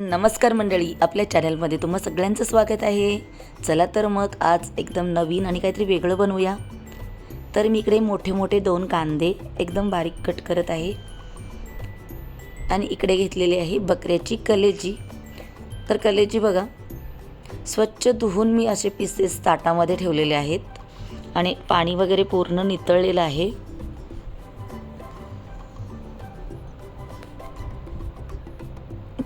नमस्कार मंडळी आपल्या चॅनलमध्ये तुम्हा सगळ्यांचं स्वागत आहे. चला तर मग आज एकदम नवीन आणि काहीतरी वेगळं बनवूया. तर मी इकडे मोठे मोठे दोन कांदे एकदम बारीक कट करत आहे. आणि इकडे घेतलेली आहे बकऱ्याची कलेजी. तर कलेजी बघा स्वच्छ धुवून मी असे पीसेस ताटामध्ये ठेवलेले आहेत. आणि पाणी वगैरे पूर्ण नितळलेलं आहे.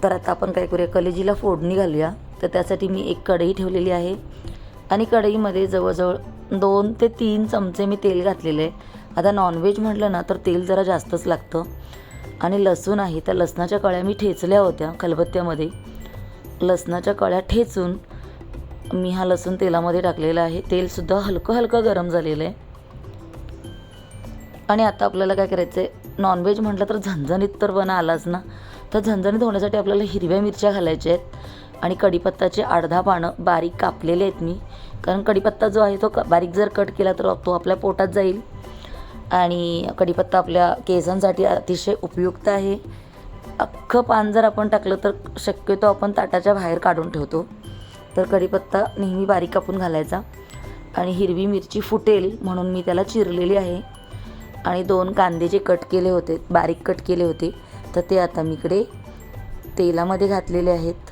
तर आता आपण काय करूया? कलेजीला फोडणी घालूया. तर त्यासाठी मी एक कढई ठेवलेली आहे. आणि कढईमध्ये जवळजवळ दोन ते तीन चमचे मी तेल घातलेले आहे. आता नॉनव्हेज म्हटलं ना तर तेल जरा जास्तच लागतं. आणि लसूण आहे त्या लसणाच्या कळ्या मी ठेचल्या होत्या खलबत्त्यामध्ये. लसणाच्या कळ्या ठेचून मी हा लसूण तेलामध्ये टाकलेला आहे. तेलसुद्धा हलकं हलकं गरम झालेलं आहे. आणि आता आपल्याला काय करायचं आहे नॉनव्हेज म्हटलं तर झणझणीत तर बना आलाच ना. तर झणझणीत होण्यासाठी आपल्याला हिरव्या मिरच्या घालायच्या आहेत आणि कढीपत्ताचे अर्धा पानं बारीक कापलेले आहेत मी. कारण कढीपत्ता जो आहे तो क बारीक जर कट केला तर तो आपल्या पोटात जाईल. आणि कढीपत्ता आपल्या केसांसाठी अतिशय उपयुक्त आहे. अख्खं पान जर आपण टाकलं तर शक्यतो आपण ताटाच्या बाहेर काढून ठेवतो. तर कढीपत्ता नेहमी बारीक कापून घालायचा. आणि हिरवी मिरची फुटेल म्हणून मी त्याला चिरलेली आहे. आणि दोन कांदे जे कट केले होते बारीक कट केले होते. तर ते आता मी इकडे तेलामध्ये घातलेले आहेत.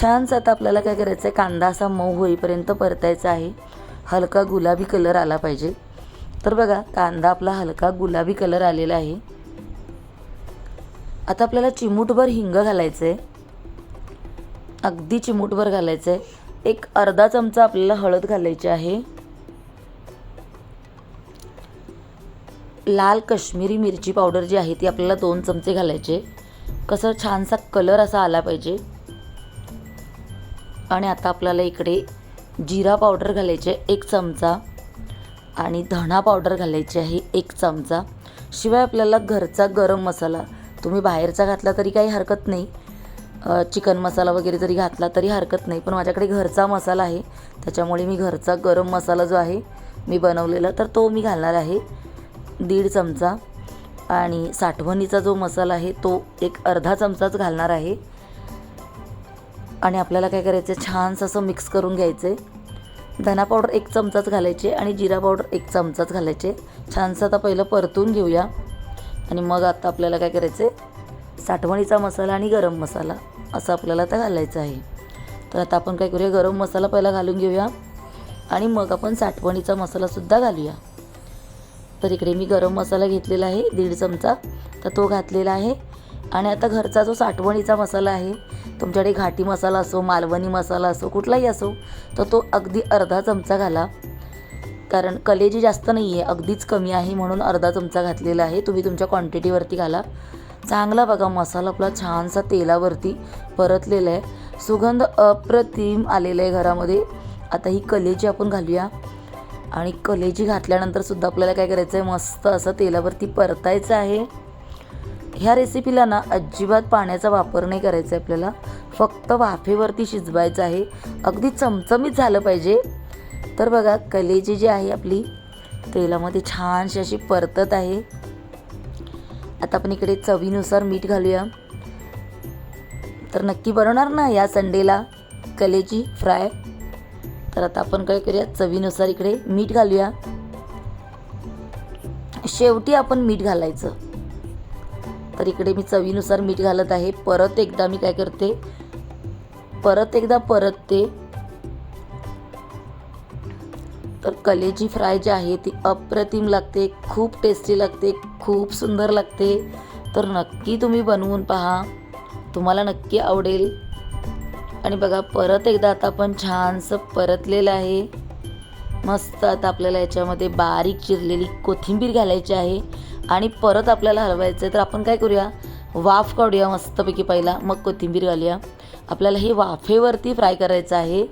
छानसं आता आपल्याला काय करायचं आहे कांदा असा मऊ होईपर्यंत परतायचा आहे. हलका गुलाबी कलर आला पाहिजे. तर बघा कांदा आपला हलका गुलाबी कलर आलेला आहे. आता आपल्याला चिमूटभर हिंग घालायचं आहे अगदी चिमूटभर घालायचं आहे एक अर्धा चमचा आपल्याला हळद घालायची आहे. लाल कश्मीरी मिरची पावडर जी आहे ती आपल्याला दोन चमचे घालायचे. कसं छानसा कलर असा आला पाहिजे. आणि आता आपल्याला इकडे जिरा पावडर घालायचे एक चमचा आणि धणा पावडर घालायची आहे एक चमचा. शिवाय आपल्याला घरचा गरम मसाला तुम्ही बाहेरचा घातला तरी काही हरकत नाही. चिकन मसाला वगैरे जरी घातला तरी हरकत नाही. पण माझ्याकडे घरचा मसाला आहे. त्याच्यामुळे मी घरचा गरम मसाला जो आहे मी बनवलेला तर तो मी घालणार आहे. दीड चमचा आणि साठवणीचा जो मसाला आहे तो एक अर्धा चमचाच घालणार आहे. आणि आपल्याला काय करायचं आहे छानसं असं मिक्स करून घ्यायचं आहे धना पावडर एक चमचाच घालायचे आणि जिरा पावडर एक चमचाच घालायचे. छानसं आता पहिलं परतून घेऊया. आणि मग आता आपल्याला काय करायचं आहे साठवणीचा मसाला आणि गरम मसाला असं आपल्याला आता घालायचं आहे. तर आता आपण काय करूया गरम मसाला पहिला घालून घेऊया. आणि मग आपण साठवणीचा मसालासुद्धा घालूया. तर इकडे मी गरम मसाला घेतलेला आहे दीड चमचा. तर तो घातलेला आहे. आणि आता घरचा जो साठवणीचा मसाला आहे तुमच्याकडे घाटी मसाला असो मालवणी मसाला असो कुठलाही असो तर तो अगदी अर्धा चमचा घाला. कारण कलेजी जास्त नाही आहे अगदीच कमी आहे म्हणून अर्धा चमचा घातलेला आहे. तुम्ही तुमच्या क्वांटिटीवरती घाला. चांगला बघा मसाला आपला छानसा तेलावरती परतलेला आहे. सुगंध अप्रतिम आलेला आहे घरामध्ये. आता ही कलेजी आपण घालूया. आणि कलेजी घातल्यानंतर सुद्धा आपल्याला काय करायचं आहे मस्त असं तेलावरती परतायचं आहे. ह्या रेसिपीला ना अजिबात पाण्याचा वापर नाही करायचा आहे आपल्याला. फक्त वाफेवरती शिजवायचं आहे. अगदी चमचमीत झालं पाहिजे. तर बघा कलेजी जी आहे आपली तेलामध्ये छानशी अशी परतत आहे. आता आपण इकडे चवीनुसार मीठ घालूया. तर नक्की बनवणार ना या संडेला कलेजी फ्राय? तर आता आपण काय करूया? चवीनुसार इकडे मीठ घालूया. शेवटी आपण मीठ घालायचं. तर इकडे मी चवीनुसार मीठ घालत आहे. परत एकदा मी काय करते? परत एकदा परतते. तर कलेची फ्राय जी आहे ती अप्रतिम लागते. खूप टेस्टी लागते. खूप सुंदर लागते. तर नक्की तुम्ही बनवून पहा. तुम्हाला नक्की आवडेल. आणि बघा परत एकदा आता आपण छानसं परतलेलं आहे. मस्त आता आपल्याला याच्यामध्ये बारीक चिरलेली कोथिंबीर घालायची आहे. आणि परत आपल्याला हलवायचं आहे तर आपण काय करूया? वाफ काढूया मस्तपैकी पहिला. मग कोथिंबीर घालूया. आपल्याला हे वाफेवरती फ्राय करायचं आहे.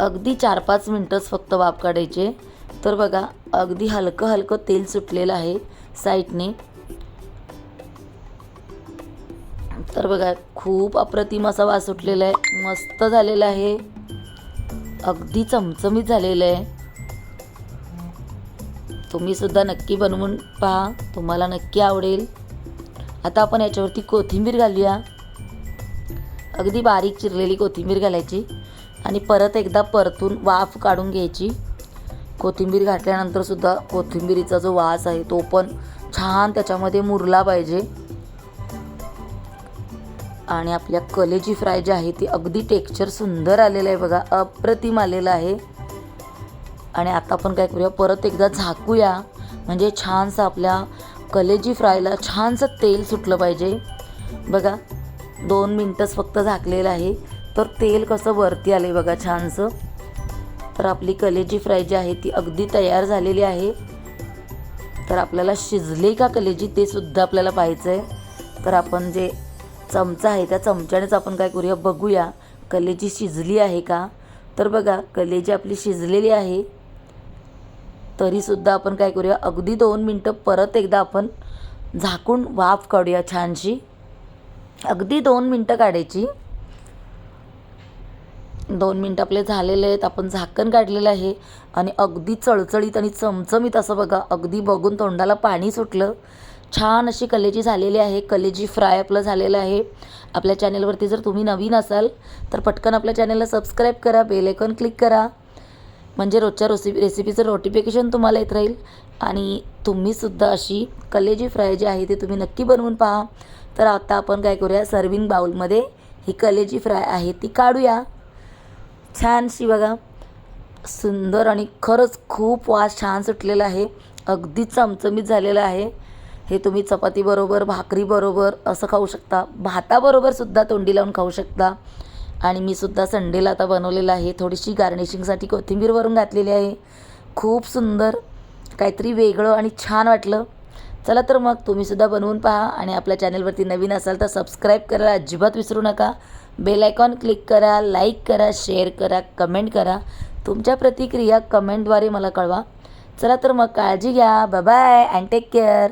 अगदी चार पाच मिनटंच फक्त वाफ काढायचे. तर बघा अगदी हलकं हलकं तेल सुटलेलं आहे साईडने. तर बघा खूप अप्रतिम असा वास सुटलेला आहे. मस्त झालेला आहे. अगदी चमचमीत झालेलं आहे. तुम्ही सुद्धा नक्की बनवून पहा. तुम्हाला नक्की आवडेल. आता आपण याच्यावरती कोथिंबीर घालूया. अगदी बारीक चिरलेली कोथिंबीर घालायची. आणि परत एकदा परतून वाफ काढून घ्यायची. कोथिंबीर घातल्यानंतरसुद्धा कोथिंबीरीचा जो वास आहे तो पण छान त्याच्यामध्ये मुरला पाहिजे. आणि आपल्या कलेजी फ्राय जी आहे ती अगदी टेक्स्चर सुंदर आलेलं आहे बघा अप्रतिम आलेलं आहे. आणि आता आपण काय करूया परत एकदा झाकूया. म्हणजे छानसं आपल्या कलेजी फ्रायला छानसं तेल सुटलं पाहिजे. बघा दोन मिनटंच फक्त झाकलेलं आहे. तर तेल कसं वरती आलं बघा छानसं. तर आपली कलेजी फ्राय जी आहे ती अगदी तयार झालेली आहे. तर आपल्याला शिजले का कलेजी ते सुद्धा आपल्याला पाहायचं आहे तर आपण जे चमचा आहे त्या चमच्यानेच आपण काय करूया? बघूया. कलेजी शिजली आहे का? तर बघा कलेजी आपली शिजलेली आहे तरीसुद्धा आपण काय करूया? अगदी दोन मिनटं परत एकदा आपण झाकून वाफ काढूया छानशी. अगदी दोन मिनटं काढायची. दोन मिनटं आपले झालेले आहेत आपण झाकण काढलेलं आहे. आणि अगदी चळचळीत आणि चमचमीत असं बघा अगदी बघून तोंडाला पाणी सुटलं. छान अशी कलेजी झालेली आहे कलेजी फ्राय आपलं झालेलं आहे. आपल्या चॅनेलवरती जर तुम्ही नवीन असाल तर पटकन आपल्या चॅनेलला सबस्क्राईब करा बेल क्लिक करा. म्हणजे रोजच्या रेसिपी रेसिपीचं नोटिफिकेशन तुम्हाला येत राहील. आणि तुम्हीसुद्धा अशी कलेजी फ्राय जी आहे ती तुम्ही नक्की बनवून पहा. तर आता आपण काय करूया सर्विंग बाउलमध्ये ही कलेजी फ्राय आहे ती काढूया. छानशी बघा. सुंदर आणि खरंच खूप वास छान सुटलेला आहे. अगदी चमचमीत झालेला आहे. हे तुम्ही चपातीबरोबर भाकरीबरोबर असं खाऊ शकता. भाताबरोबर सुद्धा तोंडी लावून खाऊ शकता. आणि मी सुद्धा संडेला आता बनवलेलं आहे. थोडीशी गार्निशिंगसाठी कोथिंबीर वरून घातलेली आहे. खूप सुंदर काहीतरी वेगळं आणि छान वाटलं. चला तर मग तुम्हीसुद्धा बनवून पहा आणि आपल्या चॅनलवरती नवीन असाल तर सबस्क्राईब करायला अजिबात विसरू नका. बेल आयकॉन क्लिक करा लाईक करा शेअर करा कमेंट करा. तुमच्या प्रतिक्रिया कमेंटद्वारे मला कळवा. चला तर मग काळजी घ्या. Bye and take care